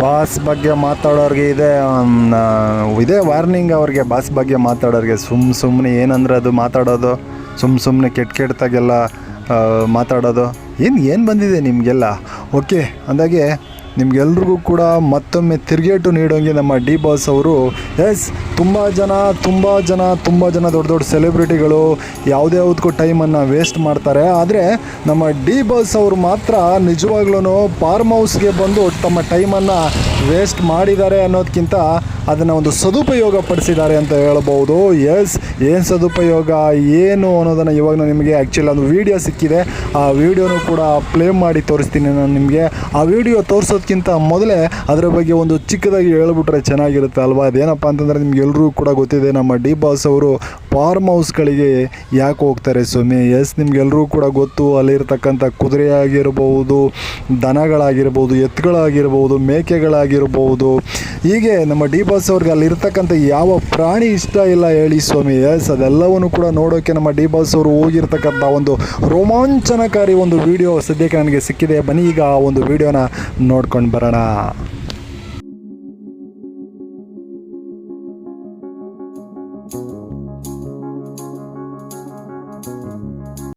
Boss ಬಗ್ಗೆ ಮಾತಾಡೋರಿಗೆ ಇದೆ ಇದೇ ವಾರ್ನಿಂಗ್ ಅವ್ರಿಗೆ ಬಾಸ್ ಬಗ್ಗೆ ಮಾತಾಡೋರಿಗೆ. ಸುಮ್ಮ ಸುಮ್ಮನೆ ಏನಂದ್ರೆ ಅದು ಮಾತಾಡೋದು ಸುಮ್ಮ ಸುಮ್ಮನೆ ಕೆಟ್ಟ ಕೆಟ್ಟದಾಗೆಲ್ಲ ಮಾತಾಡೋದು. ಏನು ಏನು ಬಂದಿದೆ ನಿಮಗೆಲ್ಲ? ಓಕೆ ಅಂದಾಗೆ ನಿಮ್ಗೆಲ್ರಿಗೂ ಕೂಡ ಮತ್ತೊಮ್ಮೆ ತಿರುಗೇಟು ನೀಡೋಂಗೆ ನಮ್ಮ ಡಿ ಬಾಸ್ ಅವರು. ಎಸ್ ತುಂಬ ಜನ ತುಂಬ ಜನ ತುಂಬ ಜನ ದೊಡ್ಡ ದೊಡ್ಡ ಸೆಲೆಬ್ರಿಟಿಗಳು ಯಾವುದೇ ಯಾವುದಕ್ಕೂ ಟೈಮನ್ನು ವೇಸ್ಟ್ ಮಾಡ್ತಾರೆ. ಆದರೆ ನಮ್ಮ ಡಿ ಬಾಸ್ ಅವರು ಮಾತ್ರ ನಿಜವಾಗ್ಲೂ ಫಾರ್ಮ್ ಹೌಸ್ಗೆ ಬಂದು ತಮ್ಮ ಟೈಮನ್ನು ವೇಸ್ಟ್ ಮಾಡಿದ್ದಾರೆ ಅನ್ನೋದಕ್ಕಿಂತ ಅದನ್ನು ಒಂದು ಸದುಪಯೋಗ ಪಡಿಸಿದ್ದಾರೆ ಅಂತ ಹೇಳ್ಬೋದು ಎಸ್ ಏನು ಸದುಪಯೋಗ, ಏನು ಅನ್ನೋದನ್ನು ಇವಾಗ ನಾನು ನಿಮಗೆ ಆ್ಯಕ್ಚುಲಿ ಒಂದು ವಿಡಿಯೋ ಸಿಕ್ಕಿದೆ. ಆ ವಿಡಿಯೋನು ಕೂಡ ಪ್ಲೇ ಮಾಡಿ ತೋರಿಸ್ತೀನಿ ನಾನು ನಿಮಗೆ. ಆ ವಿಡಿಯೋ ತೋರಿಸೋದಕ್ಕಿಂತ ಮೊದಲೇ ಅದರ ಬಗ್ಗೆ ಒಂದು ಚಿಕ್ಕದಾಗಿ ಹೇಳ್ಬಿಟ್ರೆ ಚೆನ್ನಾಗಿರುತ್ತೆ ಅಲ್ವಾ? ಅದೇನಪ್ಪ ಅಂತಂದರೆ ಎಲ್ಲರೂ ಕೂಡ ಗೊತ್ತಿದೆ, ನಮ್ಮ ಡಿ ಬಾಸ್ ಅವರು ಫಾರ್ಮ್ ಹೌಸ್ಗಳಿಗೆ ಯಾಕೆ ಹೋಗ್ತಾರೆ ಸ್ವಾಮಿ? ಎಸ್ ನಿಮಗೆಲ್ಲರೂ ಕೂಡ ಗೊತ್ತು. ಅಲ್ಲಿರ್ತಕ್ಕಂಥ ಕುದುರೆ ಆಗಿರ್ಬೋದು ದನಗಳಾಗಿರ್ಬೋದು ಎತ್ತುಗಳಾಗಿರ್ಬೋದು ಮೇಕೆಗಳಾಗಿರ್ಬೋದು ಹೀಗೆ ನಮ್ಮ ಡಿ ಬಾಸ್ ಅವ್ರಿಗೆ ಅಲ್ಲಿರ್ತಕ್ಕಂಥ ಯಾವ ಪ್ರಾಣಿ ಇಷ್ಟ ಇಲ್ಲ ಹೇಳಿ ಸ್ವಾಮಿ, ಎಸ್, ಅದೆಲ್ಲವನ್ನು ಕೂಡ ನೋಡೋಕ್ಕೆ ನಮ್ಮ ಡಿ ಬಾಸ್ ಅವರು ಹೋಗಿರ್ತಕ್ಕಂಥ ಒಂದು ರೋಮಾಂಚನಕಾರಿ ಒಂದು ವಿಡಿಯೋ ಸದ್ಯಕ್ಕೆ ನನಗೆ ಸಿಕ್ಕಿದೆ. ಬನ್ನಿ ಈಗ ಆ ಒಂದು ವಿಡಿಯೋನ ನೋಡ್ಕೊಂಡು ಬರೋಣ.